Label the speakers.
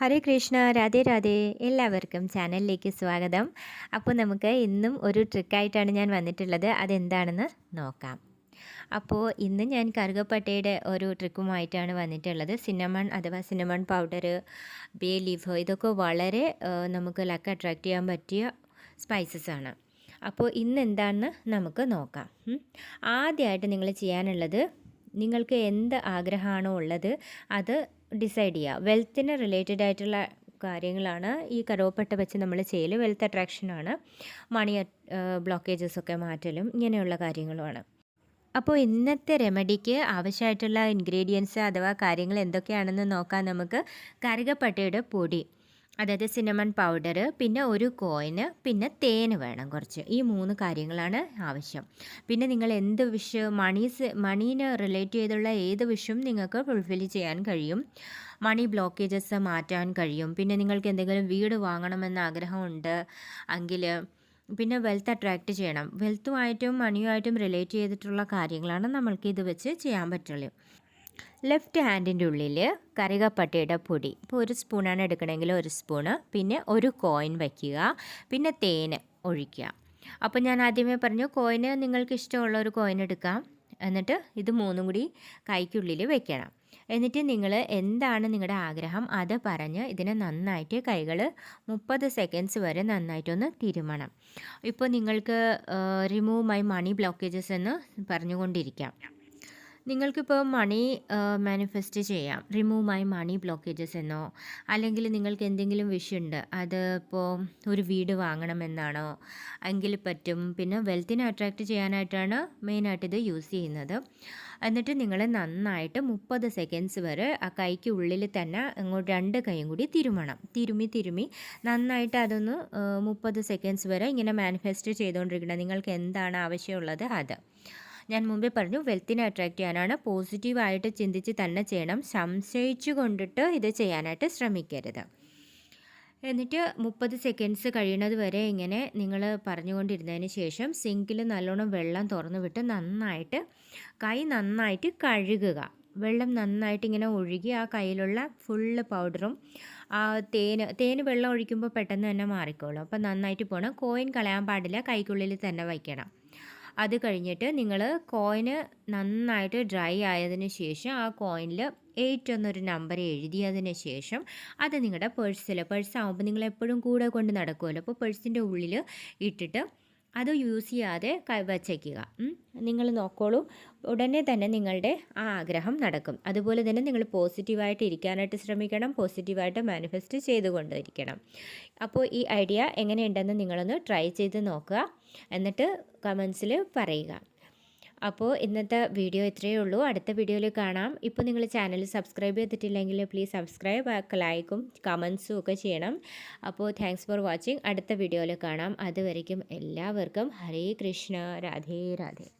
Speaker 1: ഹരേ കൃഷ്ണ രാധേ രാധേ. എല്ലാവർക്കും ചാനലിലേക്ക് സ്വാഗതം. അപ്പോൾ നമുക്ക് ഇന്നും ഒരു ട്രിക്കായിട്ടാണ് ഞാൻ വന്നിട്ടുള്ളത്. അതെന്താണെന്ന് നോക്കാം. അപ്പോൾ ഇന്ന് ഞാൻ കറുകപ്പട്ടയുടെ ഒരു ട്രിക്കുമായിട്ടാണ് വന്നിട്ടുള്ളത്. സിന്നമൺ അഥവാ സിന്നമൺ പൗഡർ ബേ ലീഫ് ഇതൊക്കെ വളരെ നമുക്ക് ലക്ക് അട്രാക്റ്റ് ചെയ്യാൻ പറ്റിയ സ്പൈസസ് ആണ്. അപ്പോൾ ഇന്ന് എന്താണെന്ന് നമുക്ക് നോക്കാം. ആദ്യമായിട്ട് നിങ്ങൾ ചെയ്യാനുള്ളത് നിങ്ങൾക്ക് എന്ത് ആഗ്രഹമാണോ ഉള്ളത് അത് ഡിസൈഡ് ചെയ്യുക. വെൽത്തിന് റിലേറ്റഡ് ആയിട്ടുള്ള കാര്യങ്ങളാണ് ഈ കറുവപ്പട്ട വെച്ച് നമ്മൾ ചെയ്യൽ വെൽത്ത് അട്രാക്ഷനാണ് മണി ബ്ലോക്കേജസ് ഒക്കെ മാറ്റലും ഇങ്ങനെയുള്ള കാര്യങ്ങളുമാണ്. അപ്പോൾ ഇന്നത്തെ റെമഡിക്ക് ആവശ്യമായിട്ടുള്ള ഇൻഗ്രീഡിയൻസ് അഥവാ കാര്യങ്ങൾ എന്തൊക്കെയാണെന്ന് നോക്കാൻ നമുക്ക്. കറുകപ്പട്ടയുടെ പൊടി. അതായത് സിനമൺ പൗഡർ പിന്നെ ഒരു കോയിന് പിന്നെ തേൻ വേണം കുറച്ച്. ഈ മൂന്ന് കാര്യങ്ങളാണ് ആവശ്യം. പിന്നെ നിങ്ങൾ എന്ത് വിഷ് മണീസ് മണീനെ റിലേറ്റ് ചെയ്തുള്ള ഏത് വിഷും നിങ്ങൾക്ക് ഫുൾഫിൽ ചെയ്യാൻ കഴിയും. മണി ബ്ലോക്കേജസ് മാറ്റാൻ കഴിയും. പിന്നെ നിങ്ങൾക്ക് എന്തെങ്കിലും വീട് വാങ്ങണമെന്ന് ആഗ്രഹമുണ്ട് എങ്കിൽ പിന്നെ വെൽത്ത് അട്രാക്റ്റ് ചെയ്യണം. വെൽത്തുമായിട്ടും മണിയുമായിട്ടും റിലേറ്റ് ചെയ്തിട്ടുള്ള കാര്യങ്ങളാണ് നമ്മൾക്ക് ഇത് വെച്ച് ചെയ്യാൻ പറ്റുള്ളൂ. ലെഫ്റ്റ് ഹാൻഡിന്റെ ഉള്ളിൽ കറികപ്പട്ടയുടെ പൊടി. ഇപ്പോൾ ഒരു സ്പൂണാണ് എടുക്കണമെങ്കിൽ ഒരു സ്പൂണ്. പിന്നെ ഒരു കോയിൻ വയ്ക്കുക. പിന്നെ തേന് ഒഴിക്കുക. അപ്പോൾ ഞാൻ ആദ്യമേ പറഞ്ഞു കോയിന് നിങ്ങൾക്ക് ഇഷ്ടമുള്ള ഒരു കോയിൻ എടുക്കാം. എന്നിട്ട് ഇത് മൂന്നും കൂടി കൈക്കുള്ളിൽ വെക്കണം. എന്നിട്ട് നിങ്ങൾ എന്താണ് നിങ്ങളുടെ ആഗ്രഹം അത് പറഞ്ഞ് ഇതിനെ നന്നായിട്ട് കൈകൾ മുപ്പത് സെക്കൻഡ്സ് വരെ നന്നായിട്ടൊന്ന് തിരുമണം. ഇപ്പോൾ നിങ്ങൾക്ക് റിമൂവ് മൈ മണി ബ്ലോക്കേജസ് എന്ന് പറഞ്ഞുകൊണ്ടിരിക്കാം. നിങ്ങൾക്കിപ്പോൾ മണി മാനിഫെസ്റ്റ് ചെയ്യാം. റിമൂവ് മൈ മണി ബ്ലോക്കേജസ് എന്നോ അല്ലെങ്കിൽ നിങ്ങൾക്ക് എന്തെങ്കിലും വിഷയമുണ്ട് അത് ഇപ്പോൾ ഒരു വീട് വാങ്ങണമെന്നാണോ എങ്കിൽ പറ്റും. പിന്നെ വെൽത്തിനെ അട്രാക്റ്റ് ചെയ്യാനായിട്ടാണ് മെയിനായിട്ട് ഇത് യൂസ് ചെയ്യുന്നത്. എന്നിട്ട് നിങ്ങൾ നന്നായിട്ട് മുപ്പത് സെക്കൻഡ്സ് വരെ ആ കൈക്ക് ഉള്ളിൽ തന്നെ ഇങ്ങോട്ട് രണ്ട് കൈയും കൂടി തിരുമണം. തിരുമി തിരുമി നന്നായിട്ട് അതൊന്ന് മുപ്പത് സെക്കൻഡ്സ് വരെ ഇങ്ങനെ മാനിഫെസ്റ്റ് ചെയ്തുകൊണ്ടിരിക്കണം നിങ്ങൾക്ക് എന്താണ് ആവശ്യമുള്ളത് അത്. ഞാൻ മുമ്പേ പറഞ്ഞു വെൽത്തിനെ അട്രാക്റ്റ് ചെയ്യാനാണ്. പോസിറ്റീവായിട്ട് ചിന്തിച്ച് തന്നെ ചെയ്യണം. സംശയിച്ചു കൊണ്ടിട്ട് ഇത് ചെയ്യാനായിട്ട് ശ്രമിക്കരുത്. എന്നിട്ട് മുപ്പത് സെക്കൻഡ്സ് കഴിയുന്നത് വരെ ഇങ്ങനെ നിങ്ങൾ പറഞ്ഞുകൊണ്ടിരുന്നതിന് ശേഷം സിങ്കിൽ നല്ലോണം വെള്ളം തുറന്നു വിട്ട് നന്നായിട്ട് കൈ നന്നായിട്ട് കഴുകുക. വെള്ളം നന്നായിട്ട് ഇങ്ങനെ ഒഴുകി ആ കയ്യിലുള്ള ഫുള്ള് പൗഡറും ആ തേന് തേന് വെള്ളം ഒഴിക്കുമ്പോൾ പെട്ടെന്ന് തന്നെ മാറിക്കോളും. അപ്പോൾ നന്നായിട്ട് പോകണം കോയിൻ കളയാൻ പാടില്ല. കൈക്കുള്ളിൽ തന്നെ വയ്ക്കണം. അത് കഴിഞ്ഞിട്ട് നിങ്ങൾ കോയിന് നന്നായിട്ട് ഡ്രൈ ആയതിന് ശേഷം ആ കോയിനിൽ എയ്റ്റ് എന്നൊരു നമ്പർ എഴുതിയതിന് ശേഷം അത് നിങ്ങളുടെ പേഴ്സിൽ പേഴ്സ് ആകുമ്പോൾ നിങ്ങൾ എപ്പോഴും കൂടെ കൊണ്ട് നടക്കുമല്ലോ അപ്പോൾ പേഴ്സിന്റെ ഉള്ളിൽ ഇട്ടിട്ട് അത് യൂസ് ചെയ്യാതെ വച്ചേക്കുക. നിങ്ങൾ നോക്കോളൂ. ഉടനെ തന്നെ നിങ്ങളുടെ ആ ആഗ്രഹം നടക്കും. അതുപോലെ തന്നെ നിങ്ങൾ പോസിറ്റീവായിട്ട് ഇരിക്കാനായിട്ട് ശ്രമിക്കണം. പോസിറ്റീവായിട്ട് മാനിഫെസ്റ്റ് ചെയ്തുകൊണ്ടിരിക്കണം. അപ്പോൾ ഈ ഐഡിയ എങ്ങനെയുണ്ടെന്ന് നിങ്ങളൊന്ന് ട്രൈ ചെയ്ത് നോക്കുക. എന്നിട്ട് കമൻസിൽ പറയുക. അപ്പോൾ ഇന്നത്തെ വീഡിയോ ഇത്രയേ ഉള്ളൂ. അടുത്ത വീഡിയോയിൽ കാണാം. ഇപ്പോൾ നിങ്ങൾ ചാനൽ സബ്സ്ക്രൈബ് ചെയ്തിട്ടില്ലെങ്കിൽ പ്ലീസ് സബ്സ്ക്രൈബ് ലൈക്കും കമൻസും ഒക്കെ ചെയ്യണം. അപ്പോൾ താങ്ക്സ് ഫോർ വാച്ചിങ് അടുത്ത വീഡിയോയിൽ കാണാം. അതുവരയ്ക്കും എല്ലാവർക്കും ഹരേ കൃഷ്ണ. രാധേ രാധേ.